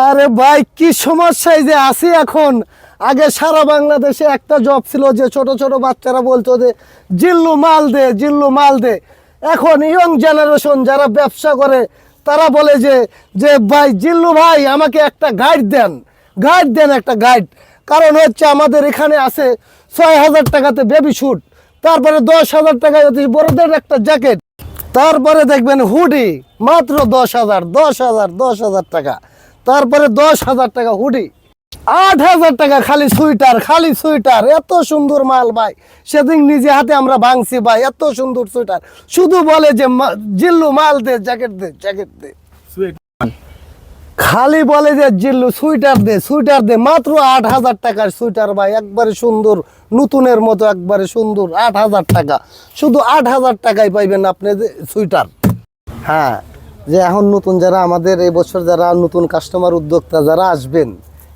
আরে ভাই, কি সমস্যায় যে আছি এখন? আগে সারা বাংলাদেশে একটা জব ছিল যে ছোট ছোট বাচ্চারা বলতো যে, জিল্লু মাল দে, জিল্লু মাল দে। এখন ইয়ং জেনারেশন যারা ব্যবসা করে, তারা বলে যে যে ভাই, জিল্লু ভাই, আমাকে একটা গাইড দেন। গাইড দেন একটা গাইড কারণ হচ্ছে আমাদের এখানে আছে ছয় হাজার টাকাতে বেবি শুট তারপরে দশ হাজার টাকায় বড়দের একটা জ্যাকেট তারপরে দেখবেন হুডি মাত্র দশ হাজার দশ হাজার দশ হাজার টাকা। তারপরে দশ হাজার টাকা হুডি। আট হাজার টাকা খালি সুইটার খালি সুইটার এত সুন্দর মাল ভাই। সেদিন নিজে হাতে আমরা ভাঙছি ভাই, এত সুন্দর সুইটার শুধু বলে যে জিল্লু মাল দে, জ্যাকেট দে জ্যাকেট দে। খালি বলে যে জিল্লু সুইটার দে সুইটার দে। মাত্র আট হাজার টাকার সুইটার ভাই, একবারে সুন্দর, নতুনের মতো একবারে সুন্দর, আট হাজার টাকা। শুধু আট হাজার টাকায় পাইবেন আপনি সুইটার হ্যাঁ। যে এখন নতুন যারা আমাদের এই বছর যারা নতুন কাস্টমার উদ্যোক্তা যারা আসবেন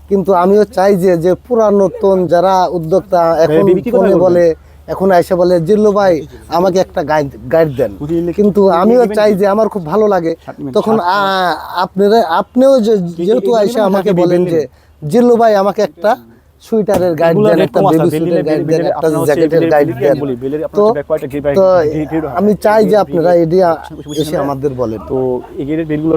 কিন্তু আমিও চাই যে যে পুরানতন যারা উদ্যোক্তা এখন বিক্রি ফোনে বলে এখন এসে বলে জিল্লু ভাই আমাকে একটা গাইড গাইড দেন। কিন্তু আমিও চাই যে আমার খুব ভালো লাগে। তখন আপনারা আপনিও যে- যেহেতু এসে আমাকে? বলেন যে জিল্লু ভাই আমাকে একটা সুইটারের গাইড দেন একটা বেবি সুইটের গাইড দেন একটা জ্যাকেটের গাইড দেন। তো আমি চাই যে আপনারা এটি এসে আমাদের বলে তো এই গেটের বেলগুলো